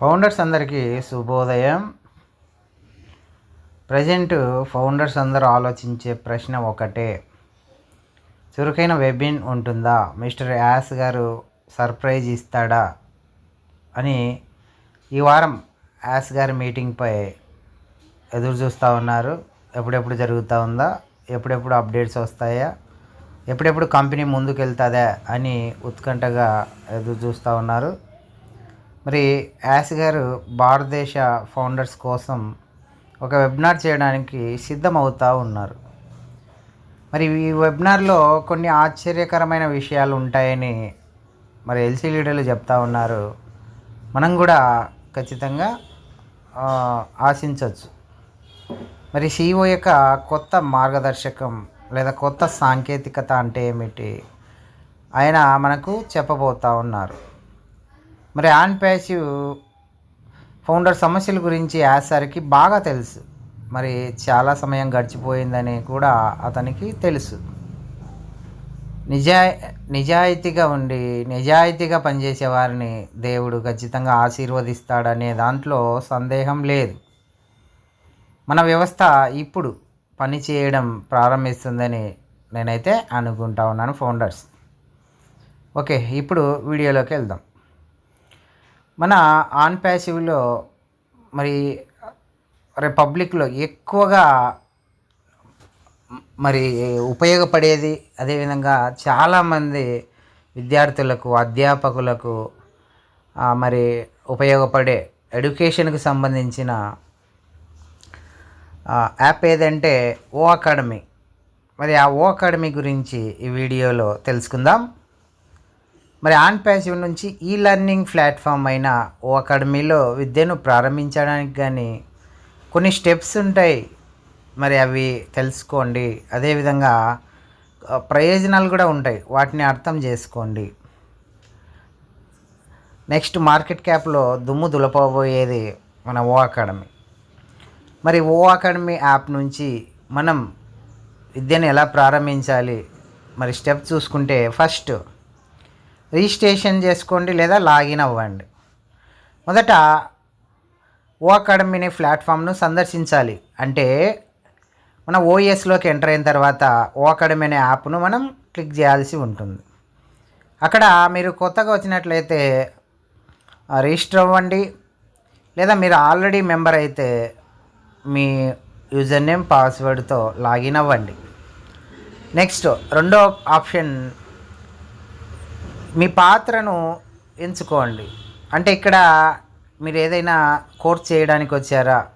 Founders అందరికీ శుభోదయం. Present founders అందరూ ఆలోచించే ప్రశ్న ఒకటే. చురుకైన వెబిన్ ఉంటుందా? మిస్టర్ యాస్ గారు సర్ప్రైజ్ ఇస్తాడా? అని ఈ వారం యాస్ గారి మీటింగ్పై ఎదురు చూస్తూ ఉన్నారు. ఎప్పుడెప్పుడు జరుగుతూ ఉందా? ఎప్పుడెప్పుడు అప్డేట్స్ వస్తాయా? ఎప్పుడెప్పుడు కంపెనీ ముందుకు వెళ్తుందా అని ఉత్కంఠగా ఎదురు చూస్తూ ఉన్నారు. మరి యాస్ గారు భారతదేశ ఫౌండర్స్ కోసం ఒక వెబినార్ చేయడానికి సిద్ధమవుతూ ఉన్నారు. మరి ఈ వెబినార్లో కొన్ని ఆశ్చర్యకరమైన విషయాలు ఉంటాయని మరి ఎల్సీ లీడర్లు చెప్తా ఉన్నారు. మనం కూడా ఖచ్చితంగా ఆశించవచ్చు మరి సిఇఓ యొక్క కొత్త మార్గదర్శకం లేదా కొత్త సాంకేతికత అంటే ఏమిటి? ఆయన మనకు చెప్పబోతా ఉన్నారు. మరి ఆన్ ప్యాసివ్ ఫౌండర్ సమస్యల గురించి యాసరికి బాగా తెలుసు. మరి చాలా సమయం గడిచిపోయిందని కూడా అతనికి తెలుసు. నిజా నిజాయితీగా ఉండి నిజాయితీగా పనిచేసే వారిని దేవుడు ఖచ్చితంగా ఆశీర్వదిస్తాడనే దాంట్లో సందేహం లేదు. మన వ్యవస్థ ఇప్పుడు పని చేయడం ప్రారంభిస్తుందని నేనైతే అనుకుంటా ఉన్నాను ఫౌండర్స్ ఓకే ఇప్పుడు వీడియోలోకి వెళ్దాం. మన ఆన్ ప్యాసివ్లో మరి రిపబ్లిక్లో ఎక్కువగా మరి ఉపయోగపడేది అదేవిధంగా చాలామంది విద్యార్థులకు అధ్యాపకులకు మరి ఉపయోగపడే ఎడ్యుకేషన్కి సంబంధించిన యాప్ ఏదంటే ఓ అకాడమీ. మరి ఆ ఓ అకాడమీ గురించి ఈ వీడియోలో తెలుసుకుందాం. మరి ఆన్ ప్యాసివ్ నుంచి ఈ లెర్నింగ్ ప్లాట్ఫామ్ అయిన ఓ అకాడమీలో విద్యను ప్రారంభించడానికి కానీ కొన్ని స్టెప్స్ ఉంటాయి. మరి అవి తెలుసుకోండి. అదేవిధంగా ప్రయోజనాలు కూడా ఉంటాయి. వాటిని అర్థం చేసుకోండి. నెక్స్ట్ మార్కెట్ క్యాప్లో దుమ్ము దులపబోయేది మన ఓ అకాడమీ. మరి ఓ అకాడమీ యాప్ నుంచి మనం విద్యను ఎలా ప్రారంభించాలి? మరి స్టెప్ చూసుకుంటే ఫస్ట్ రిజిస్ట్రేషన్ చేసుకోండి లేదా లాగిన్ అవ్వండి. మొదట ఓ అకాడమీ అనే ప్లాట్ఫామ్ను సందర్శించాలి. అంటే మన ఓఎస్లోకి ఎంటర్ అయిన తర్వాత ఓ అకాడమీ అనే యాప్ను మనం క్లిక్ చేయాల్సి ఉంటుంది. అక్కడ మీరు కొత్తగా వచ్చినట్లయితే రిజిస్టర్ అవ్వండి. లేదా మీరు ఆల్రెడీ మెంబర్ అయితే మీ యూజర్ నేమ్ పాస్వర్డ్తో లాగిన్ అవ్వండి. నెక్స్ట్ రెండో ఆప్షన్ మీ పాత్రను ఎంచుకోండి. అంటే ఇక్కడ మీరు ఏదైనా కోర్స్ చేయడానికి వచ్చారా?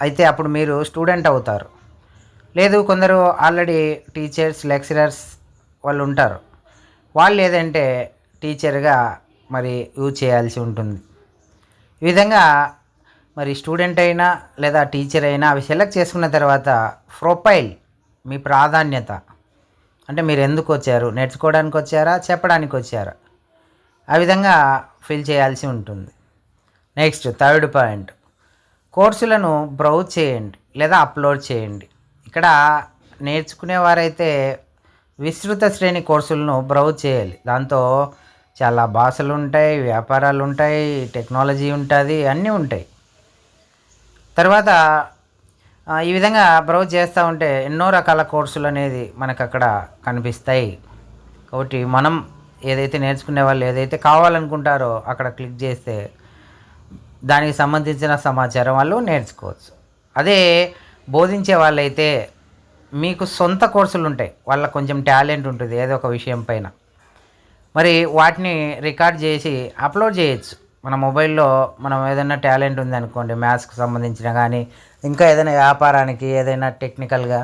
అయితే అప్పుడు మీరు స్టూడెంట్ అవుతారు. లేదు కొందరు ఆల్రెడీ టీచర్స్ లెక్చరర్స్ వాళ్ళు ఉంటారు. వాళ్ళు ఏదంటే టీచర్గా మరి యూజ్ చేయాల్సి ఉంటుంది. ఈ విధంగా మరి స్టూడెంట్ అయినా లేదా టీచర్ అయినా అవి సెలెక్ట్ చేసుకున్న తర్వాత ప్రొఫైల్ మీ ప్రాధాన్యత అంటే మీరు ఎందుకు వచ్చారు? నేర్చుకోవడానికి వచ్చారా? చెప్పడానికి వచ్చారా? ఆ విధంగా ఫిల్ చేయాల్సి ఉంటుంది. Next third point. కోర్సులను బ్రౌజ్ చేయండి లేదా అప్లోడ్ చేయండి. ఇక్కడ నేర్చుకునేవారైతే విస్తృత శ్రేణి కోర్సులను బ్రౌజ్ చేయాలి. దాంతో చాలా భాషలు ఉంటాయి వ్యాపారాలు ఉంటాయి టెక్నాలజీ ఉంటుంది అన్నీ ఉంటాయి. తర్వాత ఈ విధంగా బ్రౌజ్ చేస్తూ ఉంటే ఎన్నో రకాల కోర్సులు అనేది మనకు అక్కడ కనిపిస్తాయి. కాబట్టి మనం ఏదైతే నేర్చుకునే వాళ్ళు ఏదైతే కావాలనుకుంటారో అక్కడ క్లిక్ చేస్తే దానికి సంబంధించిన సమాచారం వాళ్ళు నేర్చుకోవచ్చు. అదే బోధించే వాళ్ళైతే మీకు సొంత కోర్సులు ఉంటాయి. వాళ్ళకి కొంచెం టాలెంట్ ఉంటుంది ఏదో ఒక విషయం పైన. మరి వాటిని రికార్డ్ చేసి అప్లోడ్ చేయొచ్చు. మన మొబైల్లో మనం ఏదైనా టాలెంట్ ఉంది అనుకోండి మ్యాథ్స్కి సంబంధించిన కానీ ఇంకా ఏదైనా వ్యాపారానికి ఏదైనా టెక్నికల్గా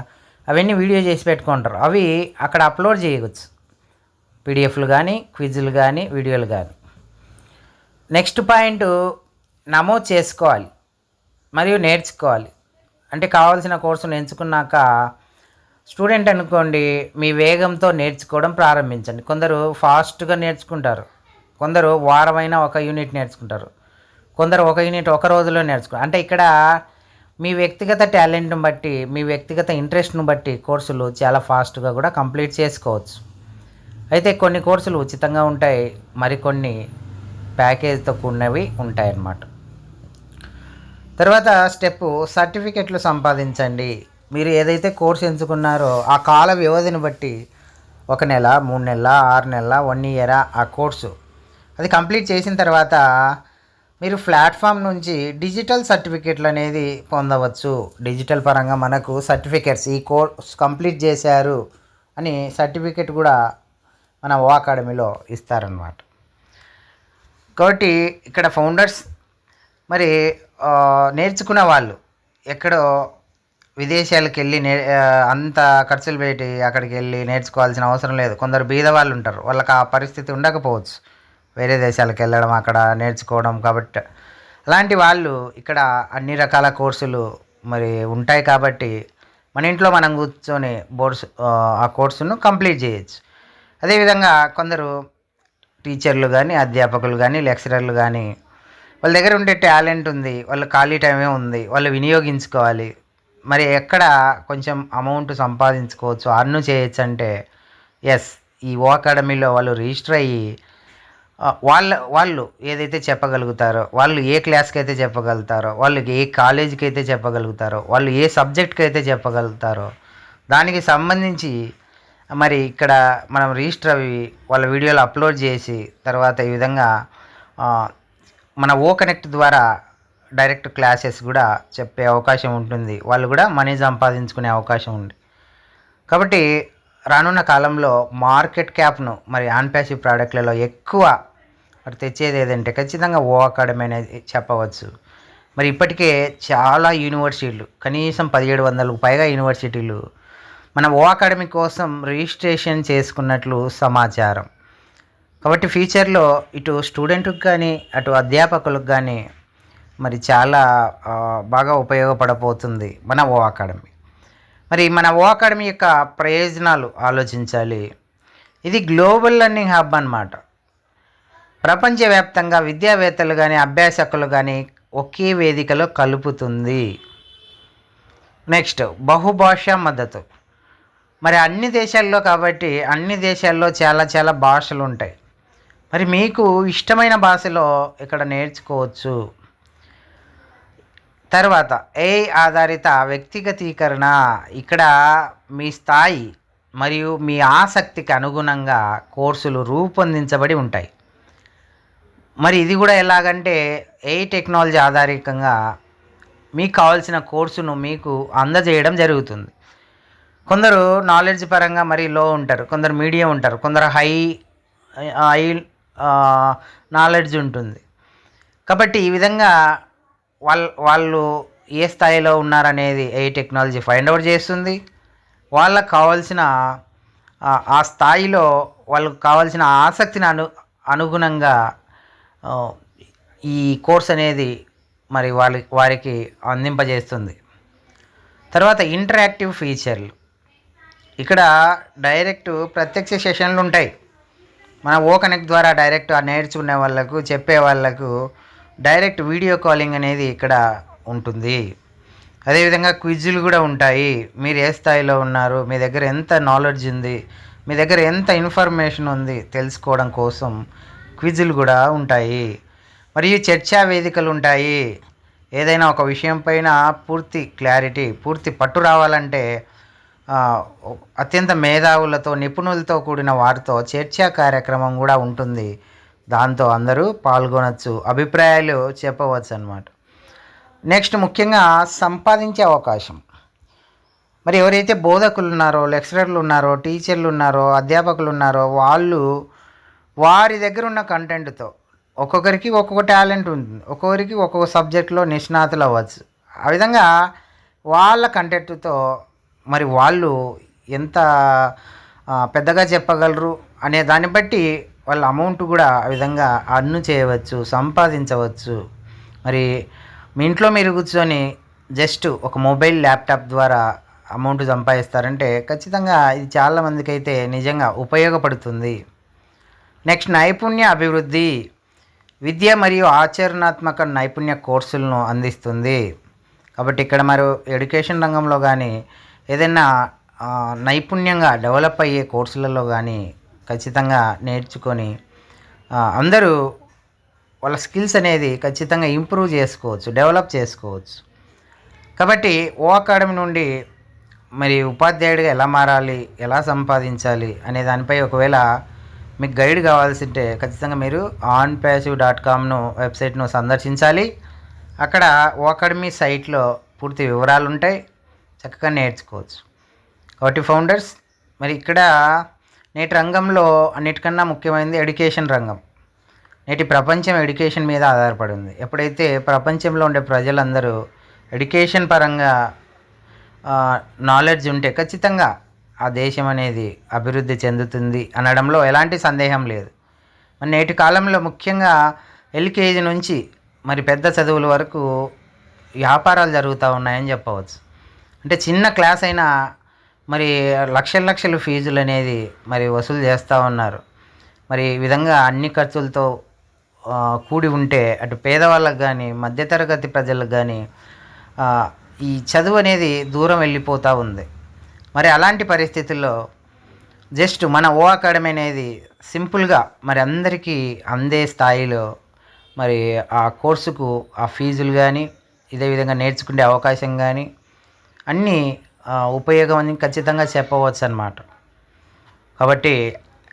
అవన్నీ వీడియో చేసి పెట్టుకుంటారు. అవి అక్కడ అప్లోడ్ చేయవచ్చు. పీడిఎఫ్లు కానీ క్విజ్లు కానీ వీడియోలు కానీ నెక్స్ట్ పాయింట్ నమోదు చేసుకోవాలి మరియు నేర్చుకోవాలి. అంటే కావాల్సిన కోర్సును ఎంచుకున్నాక స్టూడెంట్ అనుకోండి మీ వేగంతో నేర్చుకోవడం ప్రారంభించండి. కొందరు ఫాస్ట్గా నేర్చుకుంటారు. కొందరు వారమైన ఒక యూనిట్ నేర్చుకుంటారు. కొందరు ఒక యూనిట్ ఒక రోజులో నేర్చుకుంటారు. అంటే ఇక్కడ మీ వ్యక్తిగత టాలెంట్ను బట్టి మీ వ్యక్తిగత ఇంట్రెస్ట్ను బట్టి కోర్సులు చాలా ఫాస్ట్గా కూడా కంప్లీట్ చేసుకోవచ్చు. అయితే కొన్ని కోర్సులు ఉచితంగా ఉంటాయి. మరికొన్ని ప్యాకేజ్తో కూడినవి ఉంటాయన్నమాట. తర్వాత స్టెప్ సర్టిఫికెట్లు సంపాదించండి. మీరు ఏదైతే కోర్స్ ఎంచుకున్నారో ఆ కాల వ్యవధిని బట్టి ఒక నెల మూడు నెలల ఆరు నెలల వన్ ఇయరా ఆ కోర్సు అది కంప్లీట్ చేసిన తర్వాత మీరు ప్లాట్ఫామ్ నుంచి డిజిటల్ సర్టిఫికెట్లు అనేది పొందవచ్చు. డిజిటల్ పరంగా మనకు సర్టిఫికెట్స్ ఈ కోర్స్ కంప్లీట్ చేశారు అని సర్టిఫికెట్ కూడా మన ఓ అకాడమీలో ఇస్తారనమాట కాబట్టి ఇక్కడ ఫౌండర్స్ మరి నేర్చుకున్న వాళ్ళు ఎక్కడో విదేశాలకు వెళ్ళి నే అంత ఖర్చులు పెట్టి అక్కడికి వెళ్ళి నేర్చుకోవాల్సిన అవసరం లేదు. కొందరు బీదవాళ్ళు ఉంటారు. వాళ్ళకి ఆ పరిస్థితి ఉండకపోవచ్చు. వేరే దేశాలకు వెళ్ళడం అక్కడ నేర్చుకోవడం కాబట్టి అలాంటి వాళ్ళు ఇక్కడ అన్ని రకాల కోర్సులు మరి ఉంటాయి కాబట్టి మన ఇంట్లో మనం కూర్చొని బోర్డ్స్ ఆ కోర్సును కంప్లీట్ చేయొచ్చు. అదేవిధంగా కొందరు టీచర్లు కానీ అధ్యాపకులు కానీ లెక్చరర్లు కానీ వాళ్ళ దగ్గర ఉండే టాలెంట్ ఉంది వాళ్ళ ఖాళీ టైమే ఉంది వాళ్ళు వినియోగించుకోవాలి. మరి ఎక్కడ కొంచెం అమౌంట్ సంపాదించుకోవచ్చు అర్ను చేయొచ్చు అంటే ఎస్ ఈ ఓ అకాడమీలో వాళ్ళు రిజిస్టర్ అయ్యి వాళ్ళ వాళ్ళు ఏదైతే చెప్పగలుగుతారో వాళ్ళు ఏ క్లాస్కి అయితే చెప్పగలుగుతారో వాళ్ళు ఏ కాలేజీకి అయితే చెప్పగలుగుతారో వాళ్ళు ఏ సబ్జెక్ట్కి అయితే చెప్పగలుగుతారో దానికి సంబంధించి మరి ఇక్కడ మనం రిజిస్టర్ అవి వాళ్ళ వీడియోలు అప్లోడ్ చేసి తర్వాత ఈ విధంగా మన ఓ కనెక్ట్ ద్వారా డైరెక్ట్ క్లాసెస్ కూడా చెప్పే అవకాశం ఉంటుంది. వాళ్ళు కూడా మనీ సంపాదించుకునే అవకాశం ఉంది. కాబట్టి రానున్న కాలంలో మార్కెట్ క్యాప్ను మరి ఆన్ ప్యాసివ్ ప్రోడక్ట్లలో ఎక్కువ మరి తెచ్చేది ఏదంటే ఖచ్చితంగా ఓ అకాడమీ అనేది చెప్పవచ్చు. మరి ఇప్పటికే చాలా యూనివర్సిటీలు కనీసం పదిహేడు వందలకు పైగా యూనివర్సిటీలు మన ఓ అకాడమీ కోసం రిజిస్ట్రేషన్ చేసుకున్నట్లు సమాచారం. కాబట్టి ఫ్యూచర్లో ఇటు స్టూడెంట్కి కానీ అటు అధ్యాపకులకు కానీ మరి చాలా బాగా ఉపయోగపడబోతుంది మన ఓ అకాడమీ. మరి మన ఓ అకాడమీ యొక్క ప్రయోజనాలు ఆలోచించాలి. ఇది గ్లోబల్ లెర్నింగ్ హబ్ అన్నమాట. ప్రపంచవ్యాప్తంగా విద్యావేత్తలు కానీ అభ్యాసకులు కానీ ఒకే వేదికలో కలుపుతుంది. నెక్స్ట్ బహుభాషా మద్దతు. మరి అన్ని దేశాల్లో కాబట్టి అన్ని దేశాల్లో చాలా చాలా భాషలు ఉంటాయి. మరి మీకు ఇష్టమైన భాషలో ఇక్కడ నేర్చుకోవచ్చు. తర్వాత ఏ ఆధారిత వ్యక్తిగతీకరణ. ఇక్కడ మీ స్థాయి మరియు మీ ఆసక్తికి అనుగుణంగా కోర్సులు రూపొందించబడి ఉంటాయి. మరి ఇది కూడా ఎలాగంటే ఏ టెక్నాలజీ ఆధారితంగా మీకు కావాల్సిన కోర్సును మీకు అందజేయడం జరుగుతుంది. కొందరు నాలెడ్జ్ పరంగా మరి లో ఉంటారు కొందరు మీడియం ఉంటారు కొందరు హై హై నాలెడ్జ్ ఉంటుంది. కాబట్టి ఈ విధంగా వాళ్ళ వాళ్ళు ఏ స్థాయిలో ఉన్నారనేది ఏ టెక్నాలజీ ఫైండ్ అవుట్ చేస్తుంది. వాళ్ళకు కావాల్సిన ఆ, స్థాయిలో వాళ్ళకు కావాల్సిన ఆసక్తిని అను అనుగుణంగా ఈ కోర్స్ అనేది మరి వాళ్ళ వారికి అందింపజేస్తుంది. తర్వాత ఇంటరాక్టివ్ ఫీచర్లు ఇక్కడ డైరెక్ట్ ప్రత్యక్ష సెషన్లు ఉంటాయి. మన ఓ కనెక్ట్ ద్వారా డైరెక్ట్ నేర్చుకునే వాళ్ళకు చెప్పే వాళ్ళకు డైరెక్ట్ వీడియో కాలింగ్ అనేది ఇక్కడ ఉంటుంది. అదేవిధంగా క్విజ్లు కూడా ఉంటాయి. మీరు ఏ స్థాయిలో ఉన్నారు? మీ దగ్గర ఎంత నాలెడ్జ్ ఉంది? మీ దగ్గర ఎంత ఇన్ఫర్మేషన్ ఉంది? తెలుసుకోవడం కోసం క్విజ్లు కూడా ఉంటాయి. మరియు చర్చా వేదికలు ఉంటాయి. ఏదైనా ఒక విషయం పైన పూర్తి క్లారిటీ పూర్తి పట్టు రావాలంటే అత్యంత మేధావులతో నిపుణులతో కూడిన వారితో చర్చా కార్యక్రమం కూడా ఉంటుంది. దాంతో అందరూ పాల్గొనవచ్చు అభిప్రాయాలు చెప్పవచ్చు అన్నమాట నెక్స్ట్ ముఖ్యంగా సంపాదించే అవకాశం. మరి ఎవరైతే బోధకులు ఉన్నారో లెక్చరర్లు ఉన్నారో టీచర్లు ఉన్నారో అధ్యాపకులు ఉన్నారో వాళ్ళు వారి దగ్గర ఉన్న కంటెంట్తో ఒక్కొక్కరికి ఒక్కొక్క టాలెంట్ ఉంటుంది. ఒక్కొక్కరికి ఒక్కొక్క సబ్జెక్ట్లో నిష్ణాతులు అవ్వచ్చు. ఆ విధంగా వాళ్ళ కంటెంట్తో మరి వాళ్ళు ఎంత పెద్దగా చెప్పగలరు అనే దాన్ని బట్టి వాళ్ళ అమౌంట్ కూడా ఆ విధంగా అన్ను చేయవచ్చు సంపాదించవచ్చు. మరి మీ ఇంట్లో మీరు కూర్చొని జస్ట్ ఒక మొబైల్ ల్యాప్టాప్ ద్వారా అమౌంట్ సంపాదిస్తారంటే ఖచ్చితంగా ఇది చాలామందికి అయితే నిజంగా ఉపయోగపడుతుంది. నెక్స్ట్ నైపుణ్య అభివృద్ధి. విద్య మరియు ఆచరణాత్మక నైపుణ్య కోర్సులను అందిస్తుంది. కాబట్టి ఇక్కడ మరి ఎడ్యుకేషన్ రంగంలో కానీ ఏదైనా నైపుణ్యంగా డెవలప్ అయ్యే కోర్సులలో కానీ ఖచ్చితంగా నేర్చుకొని అందరూ వాళ్ళ స్కిల్స్ అనేది ఖచ్చితంగా ఇంప్రూవ్ చేసుకోవచ్చు డెవలప్ చేసుకోవచ్చు. కాబట్టి ఓ అకాడమీ నుండి మరి ఉపాధ్యాయుడిగా ఎలా మారాలి ఎలా సంపాదించాలి అనే దానిపై ఒకవేళ మీకు గైడ్ కావాల్సింటే ఖచ్చితంగా మీరు ఆన్ ప్యాసివ్ డాట్ కామ్ను వెబ్సైట్ను సందర్శించాలి. అక్కడ ఓ సైట్లో పూర్తి వివరాలు ఉంటాయి చక్కగా నేర్చుకోవచ్చు. కాబట్టి ఫౌండర్స్ మరి ఇక్కడ నేటి రంగంలో అన్నిటికన్నా ముఖ్యమైనది ఎడ్యుకేషన్ రంగం. నేటి ప్రపంచం ఎడ్యుకేషన్ మీద ఆధారపడి ఉంది. ఎప్పుడైతే ప్రపంచంలో ఉండే ప్రజలందరూ ఎడ్యుకేషన్ పరంగా నాలెడ్జ్ ఉంటే ఖచ్చితంగా ఆ దేశం అనేది అభివృద్ధి చెందుతుంది అనడంలో ఎలాంటి సందేహం లేదు. మరి నేటి కాలంలో ముఖ్యంగా ఎల్కేజీ నుంచి మరి పెద్ద చదువుల వరకు వ్యాపారాలు జరుగుతూ ఉన్నాయని చెప్పవచ్చు. అంటే చిన్న క్లాస్ అయినా మరి లక్షల లక్షలు ఫీజులు అనేది మరి వసూలు చేస్తూ ఉన్నారు. మరి ఈ విధంగా అన్ని ఖర్చులతో కూడి ఉంటే అటు పేదవాళ్ళకి కానీ మధ్యతరగతి ప్రజలకు కానీ ఈ చదువు అనేది దూరం వెళ్ళిపోతూ ఉంది. మరి అలాంటి పరిస్థితుల్లో జస్ట్ మన ఓ అకాడమీ అనేది సింపుల్గా మరి అందరికీ అందే స్థాయిలో మరి ఆ కోర్సుకు ఆ ఫీజులు కానీ ఇదే విధంగా నేర్చుకునే అవకాశం కానీ అన్నీ ఉపయోగం అని ఖచ్చితంగా చెప్పవచ్చు అన్నమాట కాబట్టి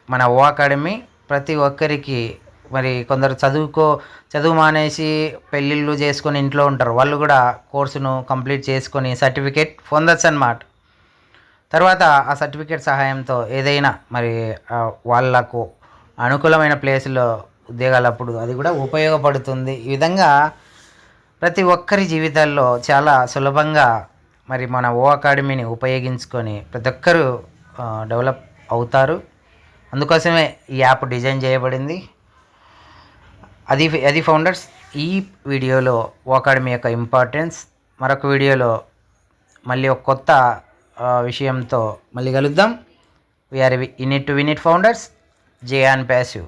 మన ఓ అకాడమీ ప్రతి ఒక్కరికి మరి కొందరు చదువుకో చదువు మానేసి పెళ్ళిళ్ళు చేసుకొని ఇంట్లో ఉంటారు. వాళ్ళు కూడా కోర్సును కంప్లీట్ చేసుకొని సర్టిఫికేట్ పొందొచ్చు అన్నమాట తర్వాత ఆ సర్టిఫికేట్ సహాయంతో ఏదైనా మరి వాళ్ళకు అనుకూలమైన ప్లేస్లో ఉద్యోగాలు అప్పుడు అది కూడా ఉపయోగపడుతుంది. ఈ విధంగా ప్రతి ఒక్కరి జీవితాల్లో చాలా సులభంగా మరి మన ఓ అకాడమీని ఉపయోగించుకొని ప్రతి ఒక్కరూ డెవలప్ అవుతారు. అందుకోసమే ఈ యాప్ డిజైన్ చేయబడింది. అది అది ఫౌండర్స్ ఈ వీడియోలో ఓ అకాడమీ యొక్క ఇంపార్టెన్స్ మరొక వీడియోలో మళ్ళీ ఒక కొత్త విషయంతో మళ్ళీ కలుద్దాం. We're in it to win it founders J and passive.